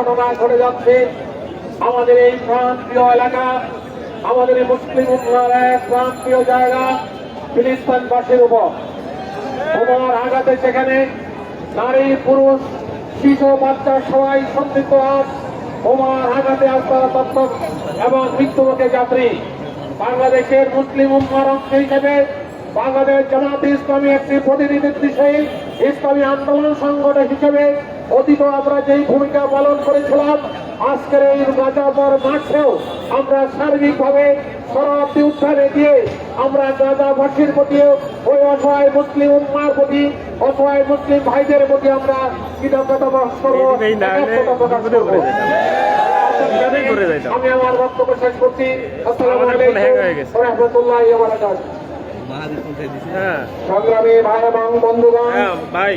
ঘটনা ঘটে যাচ্ছে। আমাদের এই প্রান্তীয় এলাকা, আমাদের এই মুসলিম উম্মার এক জায়গা, ফিলিস্তিনবাসীর উপর। বোমার আঘাতে সেখানে নারী, পুরুষ, শিশু, বাচ্চা সবাই সন্দিগ্ধ আজ। বোমার আঘাতে আস্তা তত্ত্ব এবং মৃত্যুমুখে যাত্রী। বাংলাদেশের মুসলিম উম্মার অংশ হিসেবে বাংলাদেশ জামাত ইসলামী একটি প্রতিনিধিত্বশীল ইসলামী আন্দোলন সংগঠন হিসেবে অতীত আমরা যেই ভূমিকা পালন করেছিলাম আজকের এই গাজাপর মাঠেও আমরা সার্বিকভাবে শরাব্দী উদ্ধারে দিয়ে আমরা গাজাবাসীর প্রতি ওই অসহায় মুসলিম উম্মার প্রতি অসহায় মুসলিম ভাইদের প্রতি আমরা কৃতজ্ঞতা প্রকাশ করব প্রকাশ। আমি আমার বক্তব্য শেষ করছি। আসসালামু। আলাইকুম রহমতুল্লাহ হ্যাঁ। সংগ্রামী ভাই এবং বন্ধুগণ হ্যাঁ ভাই।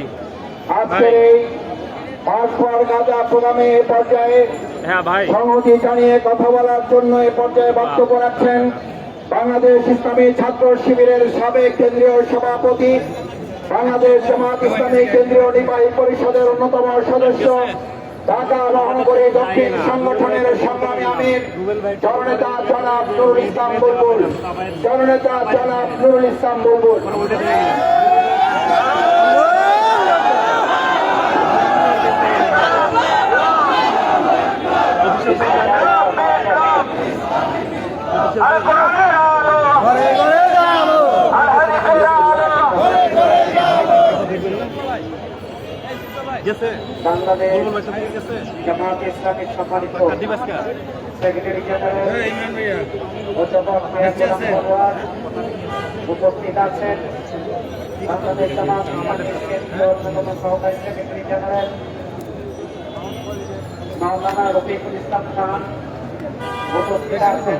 আজকের এই পাঁচবার গাজা প্রোগ্রামে এ পর্যায়ে হ্যাঁ সংহতি জানিয়ে কথা বলার জন্য এ পর্যায়ে বক্তব্য রাখছেন বাংলাদেশ ইসলামী ছাত্র শিবিরের সাবেক কেন্দ্রীয় সভাপতি বাংলাদেশ জামাত ইসলামী কেন্দ্রীয় নির্বাহী পরিষদের অন্যতম সদস্য ঢাকা মহানগরী দক্ষিণ সংগঠনের সংগ্রামী আমির জননেতা জনাব নুরুল ইসলাম বুলবুল জননেতা জনাব নুরুল ইসলাম বুলবুল। বাংলাদেশ জামাত ইসলামী সম্মানিত সেক্রেটারি জেনারেল অধ্যাপক উপস্থিত আছেন বাংলাদেশ জামাত অন্যতম সহকারী মাওলানা রফিকুল ইসলাম খান উপস্থিত আছেন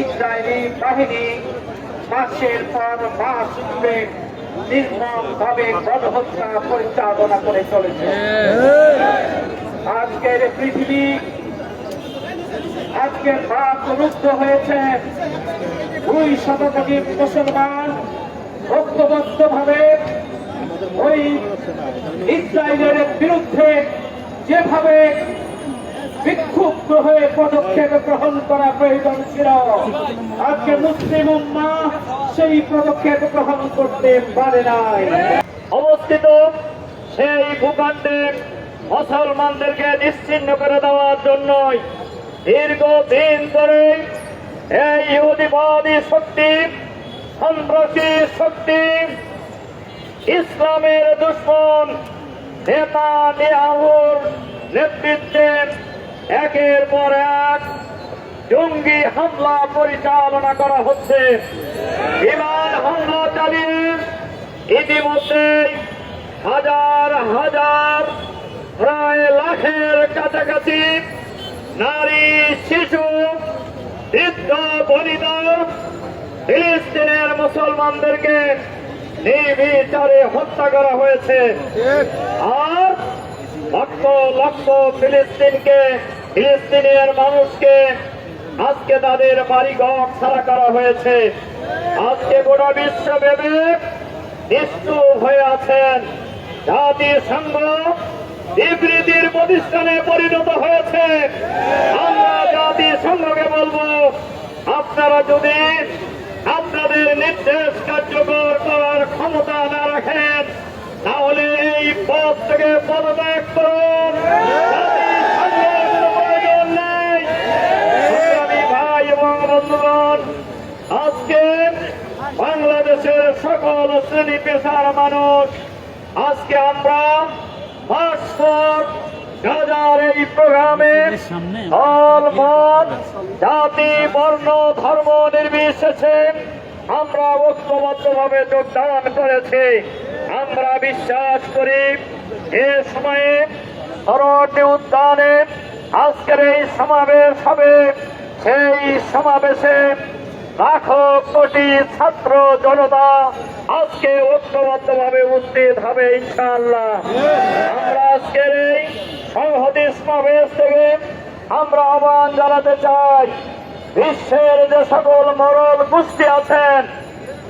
ইসরায়েলি বাহিনী মাসের পর মাস ধরে নির্মম ভাবে গণহত্যা পরিচালনা করে চলেছে। আজকের পৃথিবী আজকে ভারত রুদ্ধ হয়েছে। দুই শতকোটি মুসলমান ঐক্যবদ্ধ ভাবে ওই ইসরায়েলের বিরুদ্ধে যেভাবে বিক্ষুব্ধ হয়ে পদক্ষেপ গ্রহণ করা প্রয়োজন ছিল। আজকে মুসলিম উম্মা সেই পদক্ষেপ গ্রহণ করতে পারে নাই। অবস্থিত সেই ভূখণ্ডে মুসলমানদেরকে নিশ্চিন্ন করে দেওয়ার জন্যই দীর্ঘদিন ধরে এই ইহুদিবাদী শক্তি, সন্ত্রাসী শক্তি, ইসলামের দুশ্মন নেতা নিয়াহুর নেতৃত্বে একের পর এক জঙ্গি হামলা পরিচালনা করা হচ্ছে। বিমান হামলা চালিয়ে ইতিমধ্যে হাজার হাজার, প্রায় লাখের কাছাকাছি নারী, শিশু, বৃদ্ধ, বনিতা ফিলিস্তিনের মুসলমানদেরকে নির্বিচারে হত্যা করা হয়েছে। আর লক্ষ লক্ষ ফিলিস্তিনকে, ফিলিস্তিনের মানুষকে আজকে তাদের বাড়িঘর ছাড়া করা হয়েছে। আজকে গোটা বিশ্বব্যাপী নিশ্চুপ হয়ে আছেন। জাতিসংঘ বিবৃতির প্রতিষ্ঠানে পরিণত হয়েছে। আমরা জাতিসংঘকে বলব, আপনারা যদি আপনাদের নির্দেশ কার্যকর করার ক্ষমতা না রাখেন, তাহলে এই পদ থেকে পদত্যাগ করুন। ভাই এবং বন্ধুগণ, আজকে বাংলাদেশের সকল শ্রেণি পেশার মানুষ, আজকে আমরা পাসপোর্ট গাজার এই প্রোগ্রামে দল মত জাতি, বর্ণ, ধর্ম নির্বিশেষে আমরা ঐক্যবদ্ধভাবে যোগদান করেছি। আমরা বিশ্বাস করি এ সময়ে সরটি উদ্যানে আজকের এই সমাবেশ হবে। সেই সমাবেশে লাখো কোটি ছাত্র জনতা আজকে ঐক্যবদ্ধভাবে উপস্থিত হবে ইনশাআল্লাহ। আমরা আজকের এই সংহতি সমাবেশ থেকে আমরা আহ্বান জানাতে চাই, বিশ্বের যে সকল মরল গোষ্ঠী আছেন